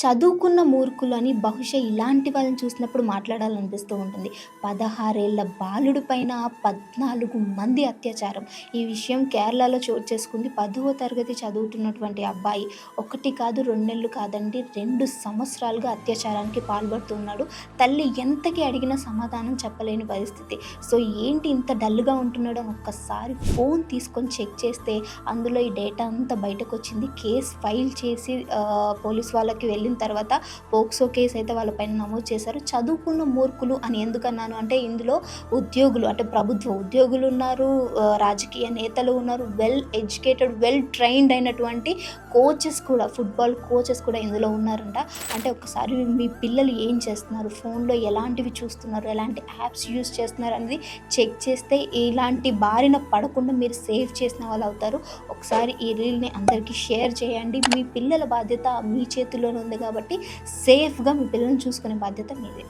చదువుకున్న మూర్ఖులు అని బహుశా ఇలాంటి వాళ్ళని చూసినప్పుడు మాట్లాడాలనిపిస్తూ ఉంటుంది. పదహారేళ్ళ బాలుడి పైన పద్నాలుగు మంది అత్యాచారం. ఈ విషయం కేరళలో చోటు చేసుకుంది పదవ తరగతి చదువుతున్నటువంటి అబ్బాయి. ఒకటి కాదు రెండు నెలలు కాదండి రెండు సంవత్సరాలుగా అత్యాచారానికి పాల్పడుతున్నాడు తల్లి ఎంతకి అడిగినా సమాధానం చెప్పలేని పరిస్థితి. సో ఏంటి ఇంత డల్గా ఉంటున్నాడో ఒక్కసారి ఫోన్ తీసుకొని చెక్ చేస్తే అందులో ఈ డేటా అంతా బయటకు వచ్చింది కేసు ఫైల్ చేసి పోలీస్ వాళ్ళకి వెళ్ళి వెళ్ళిన తర్వాత పోక్సో కేసు అయితే వాళ్ళ పైన నమోదు చేశారు. చదువుకున్న మూర్ఖులు అని ఎందుకన్నాను అంటే ఇందులో ఉద్యోగులు అంటే ప్రభుత్వ ఉద్యోగులు ఉన్నారు రాజకీయ నేతలు ఉన్నారు వెల్ ఎడ్యుకేటెడ్ వెల్ ట్రైన్డ్ అయినటువంటి కోచెస్ కూడా ఫుట్బాల్ కోచెస్ కూడా ఇందులో ఉన్నారంట. అంటే ఒకసారి మీ పిల్లలు ఏం చేస్తున్నారు? ఫోన్లో ఎలాంటివి చూస్తున్నారు? ఎలాంటి యాప్స్ యూస్ చేస్తున్నారు అనేది చెక్ చేస్తే ఇలాంటి బారిన పడకుండా మీరు సేవ్ చేసిన వాళ్ళు అవుతారు. ఒకసారి ఈ రీల్ని అందరికీ షేర్ చేయండి. మీ పిల్లల బాధ్యత మీ చేతిలోనే ఉంది కాబట్టి సేఫ్గా మీ పిల్లల్ని చూసుకునే బాధ్యత మీదే.